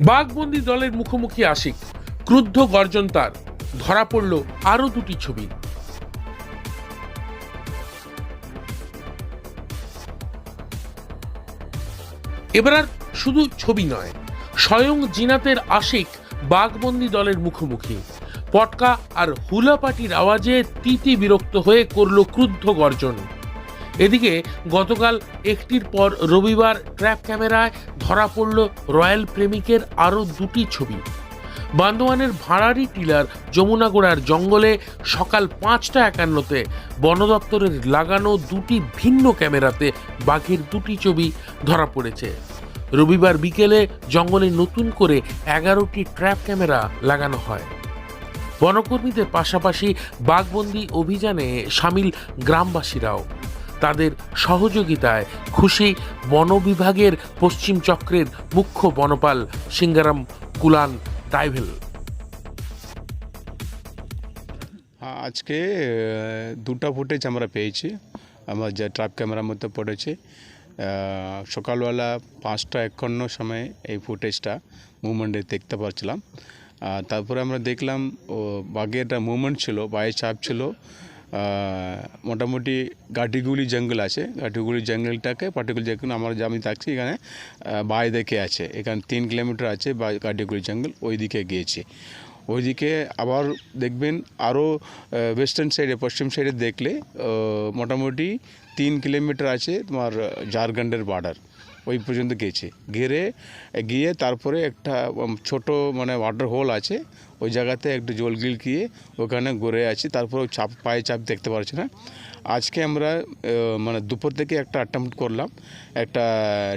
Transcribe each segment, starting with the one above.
বাঘবন্দি দলের মুখোমুখি আশিক, ক্রুদ্ধ গর্জন তার, ধরা পড়ল আরও দুটি ছবি। এবার শুধু ছবি নয়, স্বয়ং জিনাতের আশিক বাঘবন্দি দলের মুখোমুখি। পটকা আর হুলাপাটির আওয়াজে তিতি বিরক্ত হয়ে করল ক্রুদ্ধ গর্জন। এদিকে গতকাল একটির পর রবিবার ট্র্যাপ ক্যামেরায় ধরা পড়ল রয়্যাল প্রেমিকের আরও দুটি ছবি। বান্দোয়ানের ভাড়ারি টিলার যমুনাগোড়ার জঙ্গলে সকাল পাঁচটা একান্নতে বন দপ্তরের লাগানো দুটি ভিন্ন ক্যামেরাতে বাঘের দুটি ছবি ধরা পড়েছে। রবিবার বিকেলে জঙ্গলে নতুন করে এগারোটি ট্র্যাপ ক্যামেরা লাগানো হয়। বনকর্মীদের পাশাপাশি বাঘবন্দি অভিযানে সামিল গ্রামবাসীরাও। তাদের সহযোগিতায় খুশি বন বিভাগের পশ্চিম চক্রের মুখ্য বনপাল সিঙ্গারাম কুলান ডাইভেল হ্যাঁ, আজকে দুটো ফুটেজ আমরা পেয়েছি। আমার যে ট্র্যাপ ক্যামেরার মধ্যে পড়েছে। সকালবেলা পাঁচটা একান্ন সময় এই ফুটেজটা মুভমেন্টে দেখতে পাচ্ছিলাম। তারপরে আমরা দেখলাম ও বাঘের একটা মুভমেন্ট ছিল বায়ে চাপ ছিল। মোটামুটি গাটিগুলি জঙ্গল আছে। গাটিগুলি জঙ্গলটাকে পার্টিকুলার জঙ্গল আমরা আমি থাকছি, এখানে বাঁয়ে দেখে আছে। এখানে তিন কিলোমিটার আছে বা গাটিগুলি জঙ্গল ওই দিকে গিয়েছে। ওইদিকে আবার দেখবেন আরও ওয়েস্টার্ন সাইডে পশ্চিম সাইডে দেখলে মোটামুটি তিন কিলোমিটার আছে তোমার ঝাড়খণ্ডের বর্ডার ওই পর্যন্ত গেছে। ঘিরে গিয়ে তারপরে একটা ছোট মানে ওয়াটার হোল আছে, ওই জায়গাতে একটু জলগিল গিয়ে ওখানে ঘুরে আছি তারপর চাপ, পায়ে চাপ দেখতে পারছি না। আজকে আমরা মানে দুপুর থেকে একটা অ্যাটেম্প্ট করলাম, একটা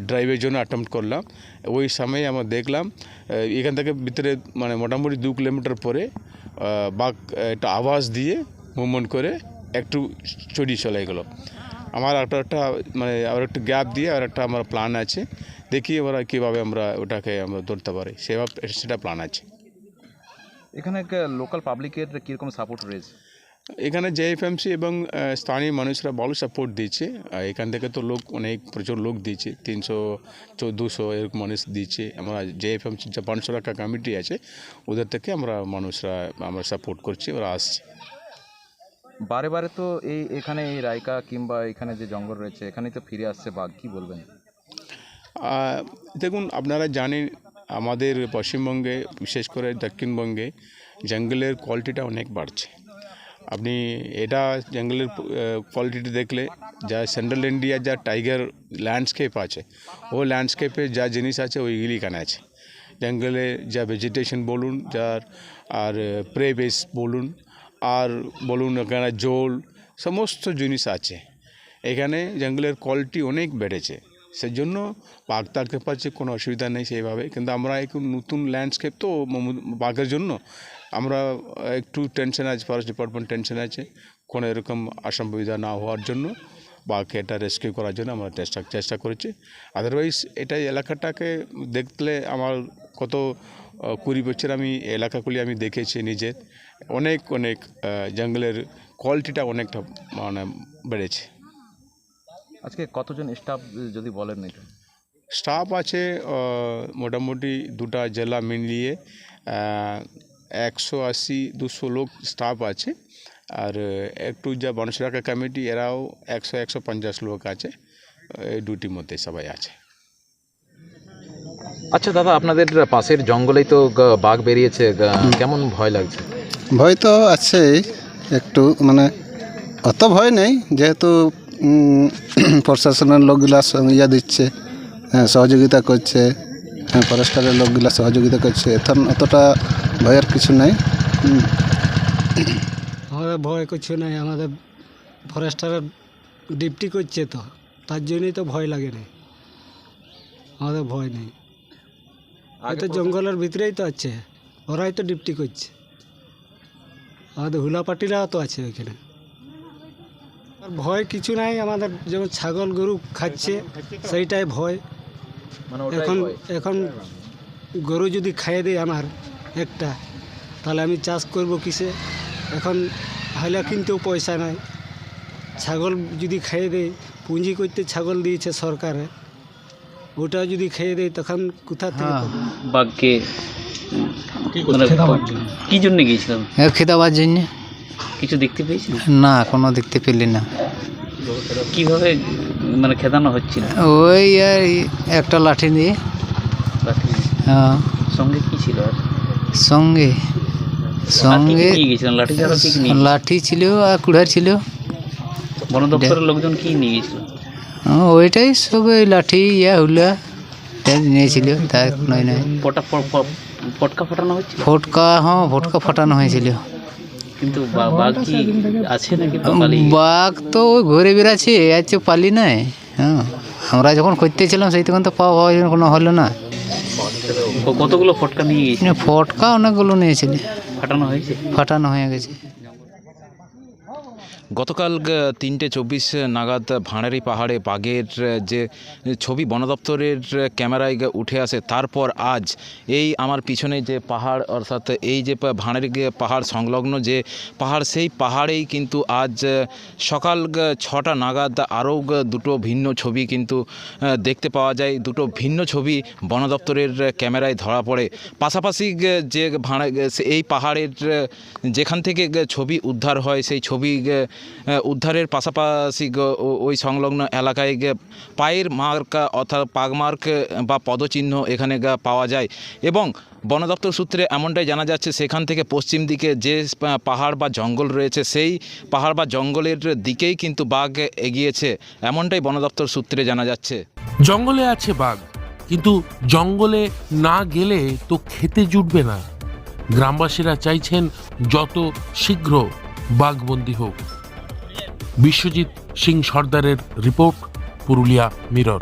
ড্রাইভের জন্য অ্যাটেম্প্ট করলাম। ওই সময় আমরা দেখলাম এখান থেকে ভিতরে মানে মোটামুটি দু কিলোমিটার পরে বাঘ একটা আওয়াজ দিয়ে মুভমেন্ট করে একটু চড়িয়ে চলে গেলো। আমার একটা একটা মানে আর একটু গ্যাপ দিয়ে আর একটা আমার প্ল্যান আছে। দেখি ওরা কীভাবে আমরা ওটাকে আমরা ধরতে পারি। সেভাবে সেটা প্ল্যান আছে। এখানে লোকাল পাবলিকের কীরকম সাপোর্ট রয়েছে? এখানে জেএফএমসি এবং স্থানীয় মানুষরা ভালো সাপোর্ট দিচ্ছে। এখান থেকে তো লোক অনেক প্রচুর লোক দিচ্ছে। তিনশো চোদ্দোশো এরকম মানুষ দিচ্ছে। আমরা জেএফএমসি যে পাঁচশো টাকা কমিটি আছে। ওদের থেকে আমরা মানুষরা আমরা সাপোর্ট করছি ওরা আসছে। বারে বারে তো এই এখানে এই রায়কা কিংবা এখানে যে জঙ্গল রয়েছে, এখানেই তো ফিরে আসছে বাঘ, কি বলবেন? দেখুন, আপনারা জানেন, আমাদের পশ্চিমবঙ্গে, বিশেষ করে দক্ষিণবঙ্গে, জঙ্গলের কোয়ালিটিটা অনেক বাড়ছে। আপনি এটা জঙ্গলের কোয়ালিটি দেখলে, যা সেন্ট্রাল ইন্ডিয়া যা টাইগার ল্যান্ডস্কেপ আছে, ও ল্যান্ডস্কেপে যা জিনিস আছে ওইগুলি এখানে আছে। জঙ্গলে যা ভেজিটেশন বলুন, যার, আর প্রে বেস বলুন আর বলুন এখানে জল, সমস্ত জিনিস আছে। এখানে জঙ্গলের কোয়ালিটি অনেক বেড়েছে। সেজন্য বাঘ থাকতে পারছে কোনো অসুবিধা নেই সেইভাবে। কিন্তু আমরা একটু নতুন ল্যান্ডস্কেপ তো বাঘের জন্য আমরা একটু টেনশন আছে ফরেস্ট ডিপার্টমেন্ট টেনশন আছে। কোনো এরকম অসুবিধা না হওয়ার জন্য বাঘকে এটা রেস্কিউ করার জন্য আমরা চেষ্টা চেষ্টা করেছি। আদারওয়াইজ এটা এলাকাটাকে দেখলে আমার কত কুড়ি বছর আমি এলাকাগুলি আমি দেখেছি নিজের। অনেক অনেক জঙ্গলের কোয়ালিটিটা অনেকটা মানে বেড়েছে। আজকে কতজন স্টাফ যদি বলেন এটা? স্টাফ আছে মোটামুটি দুটা জেলা মিলিয়ে একশো আশি দুশো লোক স্টাফ আছে। আর একটু যা বনসরাকা কমিটি এরাও একশো একশো পঞ্চাশ লোক আছে। এই দুটির মধ্যে সবাই আছে। আচ্ছা দাদা আপনাদের পাশের জঙ্গলেই তো বাঘ বেরিয়েছে কেমন ভয় লাগছে? ভয় তো আছে একটু মানে অত ভয় নেই যেহেতু প্রশাসনের লোকগুলা ইয়া দিচ্ছে হ্যাঁ সহযোগিতা করছে হ্যাঁ ফরেস্টারের লোকগুলা সহযোগিতা করছে এখন অতটা ভয়ের কিছু নেই আমাদের ভয় কিছু নেই আমাদের ফরেস্টারের ডিপটি করছে তো তার জন্যই তো ভয় লাগে না আমাদের ভয় নেই। হয়তো জঙ্গলের ভিতরেই তো আছে। ওরাই তো ডিপটি করছে। আমাদের হুলাপাটিরাও তো আছে ওইখানে। আর ভয় কিছু নাই আমাদের যেমন ছাগল গরু খাচ্ছে সেইটাই ভয়। মানে এখন এখন গরু যদি খাইয়ে দেয় আমার একটা তাহলে আমি চাষ করব কিসে? এখন হাইলা কিনতেও পয়সা নাই। ছাগল যদি খাইয়ে দেয় পুঁজি করতে ছাগল দিয়েছে সরকারে। ওটা যদি খেয়ে দেয় তখন কোথা থেকে পাবো? বাঘকে মানে কি জন্য গিয়েছিলাম? খেদাবার জন্য। কিছু দেখতে পেয়েছেন না কোনো দেখতে পেলি না। কীভাবে মানে খেদানো হচ্ছিল? ওই আর একটা লাঠি দিয়ে লাঠি হ্যাঁ, সঙ্গে কি ছিল আর? সঙ্গে। আর কি কি সঙ্গে নিয়ে লাঠি ছাড়া কি কি নিয়ে লাঠি ছিল আর কুড়ার ছিল। বন দপ্তরের লোকজন কি নিয়ে গেছিল হ্যাঁ, ওইটাই সব ওই লাঠি ইয়া হুলা নিয়েছিল তার নয় নয়। পটা প- ফাটানো হচ্ছিল ফটকা হ্যাঁ ফটকা ফাটানো হয়েছিল। কিন্তু বাঘ কি আছে নাকি তো বাঘ তো ওই ঘুরে বেড়াচ্ছে আর তো পালি নাই হ্যাঁ। আমরা যখন করতেছিলাম সেই তখন তো পাওয়া পাওয়া কোনো হলো না। কতগুলো ফটকা নিয়ে ফটকা অনেকগুলো নিয়েছিল। ফাটানো হয়েছে? ফাটানো হয়ে গেছে। গতকাল তিনটে চব্বিশ নাগাদ ভাঁড়ারি পাহাড়ে বাঘের যে ছবি বন দপ্তরের ক্যামেরায় উঠে আসে, তারপর আজ এই আমার পিছনে যে পাহাড়, অর্থাৎ এই যে ভাঁড়ারি পাহাড় সংলগ্ন যে পাহাড়, সেই পাহাড়েই কিন্তু আজ সকাল ছটা নাগাদ আরও দুটো ভিন্ন ছবি কিন্তু দেখতে পাওয়া যায়। দুটো ভিন্ন ছবি বন দপ্তরের ক্যামেরায় ধরা পড়ে। পাশাপাশি যে ভাঁড়া এই পাহাড়ের যেখান থেকে ছবি উদ্ধার হয়, সেই ছবি উদ্ধারের পাশাপাশি ওই সংলগ্ন এলাকায় পায়ের মার্ক অর্থাৎ পাগমার্ক বা পদচিহ্ন এখানে পাওয়া যায়। এবং বন দপ্তর সূত্রে এমনটাই জানা যাচ্ছে, সেখান থেকে পশ্চিম দিকে যে পাহাড় বা জঙ্গল রয়েছে, সেই পাহাড় বা জঙ্গলের দিকেই কিন্তু বাঘ এগিয়েছে, এমনটাই বন দপ্তর সূত্রে জানা যাচ্ছে। জঙ্গলে আছে বাঘ, কিন্তু জঙ্গলে না গেলে তো খেতে জুটবে না। গ্রামবাসীরা চাইছেন যত শীঘ্র বাঘবন্দি হোক। বিশ্বজিৎ সিং সর্দারের রিপোর্ট পুরুলিয়া মিরর।